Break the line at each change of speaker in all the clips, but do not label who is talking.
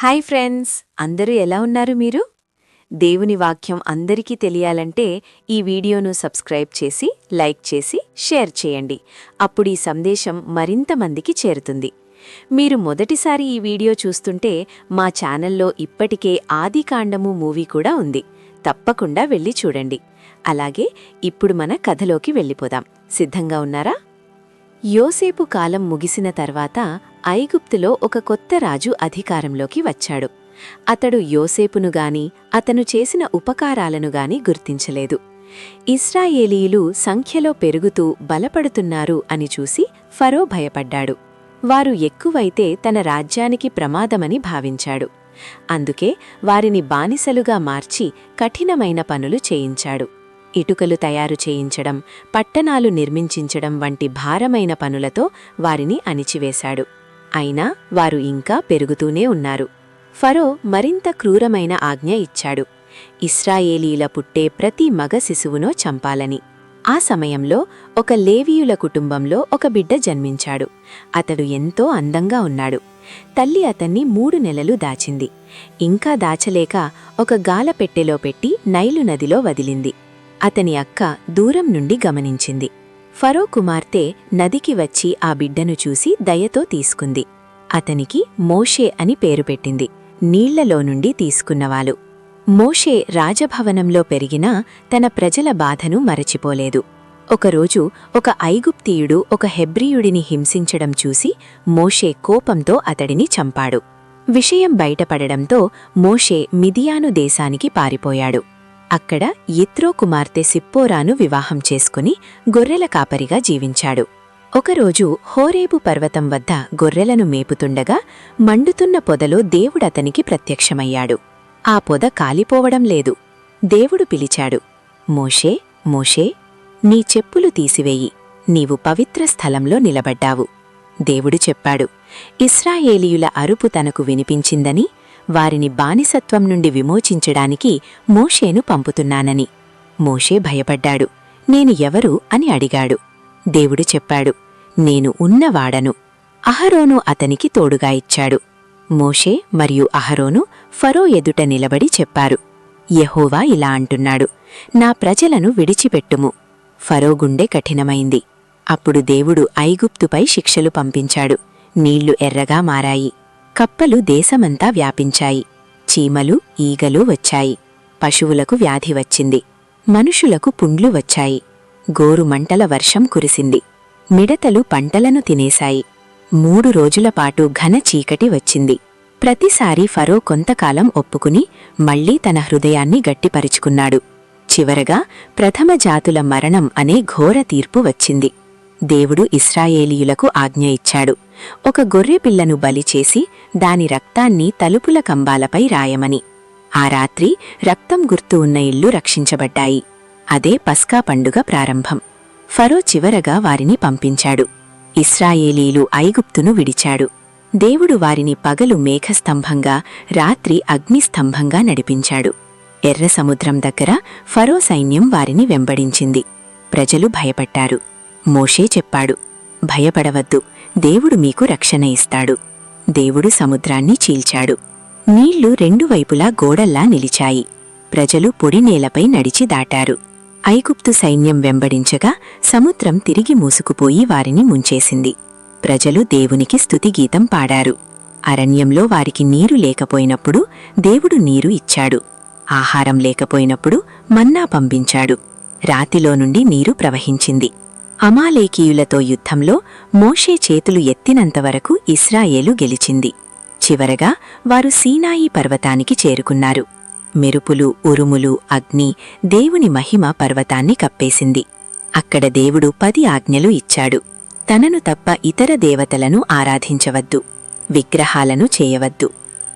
Hi friends అందరూ ఎలా ఉన్నారు మీరు? దేవుని వాక్యం అందరికీ తెలియాలంటే ఈ వీడియోను సబ్స్క్రైబ్ చేసి లైక్ చేసి షేర్ చేయండి. అప్పుడు ఈ సందేశం మరింత మందికి చేరుతుంది. మీరు మొదటిసారి ఈ వీడియో చూస్తుంటే మా ఛానల్లో ఇప్పటికే ఆదికాండము మూవీ కూడా ఉంది. తప్పకుండా వెళ్ళి చూడండి. అలాగే ఇప్పుడు మన కథలోకి వెళ్ళిపోదాం. సిద్ధంగా ఉన్నారా? యోసేపు కాలం ముగిసిన తర్వాత ఐగుప్తులో ఒక కొత్త రాజు అధికారంలోకి వచ్చాడు. అతడు యోసేపును గాని అతను చేసిన ఉపకారాలను గాని గుర్తించలేదు. ఇస్రాయేలీయులు సంఖ్యలో పెరుగుతూ బలపడుతున్నారు అని చూసి ఫరో భయపడ్డాడు. వారు ఎక్కువైతే తన రాజ్యానికి ప్రమాదమని భావించాడు. అందుకే వారిని బానిసలుగా మార్చి కఠినమైన పనులు చేయించాడు. ఇటుకలు తయారు చేయించడం పట్టణాలు నిర్మించించడం వంటి భారమైన పనులతో వారిని అణిచివేశాడు. అయినా వారు ఇంకా పెరుగుతూనే ఉన్నారు. ఫరో మరింత క్రూరమైన ఆజ్ఞ ఇచ్చాడు. ఇస్రాయేలీల పుట్టే ప్రతి మగ శిశువునో చంపాలని. ఆ సమయంలో ఒక లేవీయుల కుటుంబంలో ఒక బిడ్డ జన్మించాడు. అతడు ఎంతో అందంగా ఉన్నాడు. తల్లి అతన్ని మూడు నెలలు దాచింది. ఇంకా దాచలేక ఒక గాలపెట్టెలో పెట్టి నైలు నదిలో వదిలింది. అతని అక్క దూరం నుండి గమనించింది. ఫరో కుమార్తె నదికి వచ్చి ఆ బిడ్డను చూసి దయతో తీసుకుంది. అతనికి మోషే అని పేరు పెట్టింది. నీళ్ళలో నుండి తీసుకున్నవాలు. మోషే రాజభవనంలో పెరిగినా తన ప్రజల బాధను మరచిపోలేదు. ఒకరోజు ఒక ఐగుప్తీయుడు ఒక హెబ్రియుడిని హింసించడం చూసి మోషే కోపంతో అతడిని చంపాడు. విషయం బయటపడడంతో మోషే మిదియాను దేశానికి పారిపోయాడు. అక్కడ ఇత్రో కుమార్తె సిప్పోరాను వివాహం చేసుకుని గొర్రెల కాపరిగా జీవించాడు. ఒకరోజు హోరేబు పర్వతం వద్ద గొర్రెలను మేపుతుండగా మండుతున్న పొదలో దేవుడతనికి ప్రత్యక్షమయ్యాడు. ఆ పొద కాలిపోవడం లేదు. దేవుడు పిలిచాడు మోషే మోషే నీ చెప్పులు తీసివేయి. నీవు పవిత్ర స్థలంలో నిలబడ్డావు. దేవుడు చెప్పాడు ఇస్రాయేలీయుల అరుపు తనకు వినిపించిందని వారిని బానిసత్వం నుండి విమోచించడానికి మోషేను పంపుతున్నానని. మోషే భయపడ్డాడు. నేను ఎవరు అని అడిగాడు. దేవుడు చెప్పాడు నేను ఉన్నవాడను. అహరోను అతనికి తోడుగా ఇచ్చాడు. మోషే మరియు అహరోను ఫరో ఎదుట నిలబడి చెప్పారు. యహోవా ఇలా అంటున్నాడు నా ప్రజలను విడిచిపెట్టుము. ఫరో గుండె కఠినమైంది. అప్పుడు దేవుడు ఐగుప్తుపై శిక్షలు పంపించాడు. నీళ్ళు ఎర్రగా మారాయి. కప్పలు దేశమంతా వ్యాపించాయి. చీమలు ఈగలు వచ్చాయి. పశువులకు వ్యాధి వచ్చింది. మనుషులకు పుండ్లు వచ్చాయి. గోరుమంటల వర్షం కురిసింది. మిడతలు పంటలను తినేశాయి. మూడు రోజులపాటు ఘన చీకటి వచ్చింది. ప్రతిసారి ఫరో కొంతకాలం ఒప్పుకుని మళ్ళీ తన హృదయాన్ని గట్టిపరుచుకున్నాడు. చివరగా ప్రథమ జాతుల మరణం అనే ఘోర తీర్పు వచ్చింది. దేవుడు ఇస్రాయేలీయులకు ఆజ్ఞ ఇచ్చాడు. ఒక గొర్రెపిల్లను బలిచేసి దాని రక్తాన్ని తలుపుల కంబాలపై రాయమని. ఆ రాత్రి రక్తం గుర్తు ఉన్న ఇల్లు రక్షించబడ్డాయి. అదే పస్కా పండుగ ప్రారంభం. ఫరో చివరగా వారిని పంపించాడు. ఇస్రాయేలీలు ఐగుప్తును విడిచాడు. దేవుడు వారిని పగలు మేఘస్తంభంగా రాత్రి అగ్నిస్తంభంగా నడిపించాడు. ఎర్ర సముద్రం దగ్గర ఫరో సైన్యం వారిని వెంబడించింది. ప్రజలు భయపట్టారు మోషే చెప్పాడు భయపడవద్దు. దేవుడు మీకు రక్షణ ఇస్తాడు. దేవుడు సముద్రాన్ని చీల్చాడు. నీళ్ళు రెండు వైపులా గోడల్లా నిలిచాయి. ప్రజలు పొడి నేలపై నడిచి దాటారు. ఐగుప్తు సైన్యం వెంబడించగా సముద్రం తిరిగి మూసుకుపోయి వారిని ముంచేసింది. ప్రజలు దేవునికి స్థుతిగీతం పాడారు. అరణ్యంలో వారికి నీరు లేకపోయినప్పుడు దేవుడు నీరు ఇచ్చాడు. ఆహారం లేకపోయినప్పుడు మన్నా పంపించాడు. రాతిలో నుండి నీరు ప్రవహించింది. అమాలేకీయులతో యుద్ధంలో మోషే చేతులు ఎత్తినంతవరకు ఇస్రాయేలు గెలిచింది. చివరగా వారు సీనాయి పర్వతానికి చేరుకున్నారు. మెరుపులు ఉరుములు అగ్ని దేవుని మహిమ పర్వతాన్ని కప్పేసింది. అక్కడ దేవుడు పది ఆజ్ఞలు ఇచ్చాడు. తనను తప్ప ఇతర దేవతలను ఆరాధించవద్దు. విగ్రహాలను చేయవద్దు.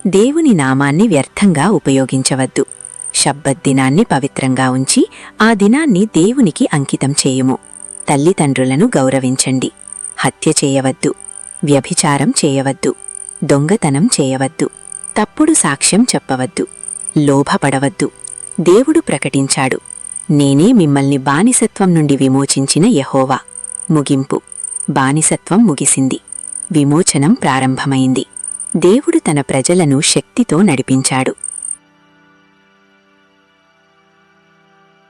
దేవుని నామాన్ని వ్యర్థంగా ఉపయోగించవద్దు. శబ్బద్దినాన్ని పవిత్రంగా ఉంచి ఆ దినాన్ని దేవునికి అంకితం చేయుము. తల్లిదండ్రులను గౌరవించండి. హత్య చేయవద్దు. వ్యభిచారం చేయవద్దు. దొంగతనం చేయవద్దు. తప్పుడు సాక్ష్యం చెప్పవద్దు. లోభపడవద్దు. దేవుడు ప్రకటించాడు. నేనే మిమ్మల్ని బానిసత్వం నుండి విమోచించిన యహోవా. ముగింపు. బానిసత్వం ముగిసింది. విమోచనం ప్రారంభమైంది. దేవుడు తన ప్రజలను శక్తితో నడిపించాడు.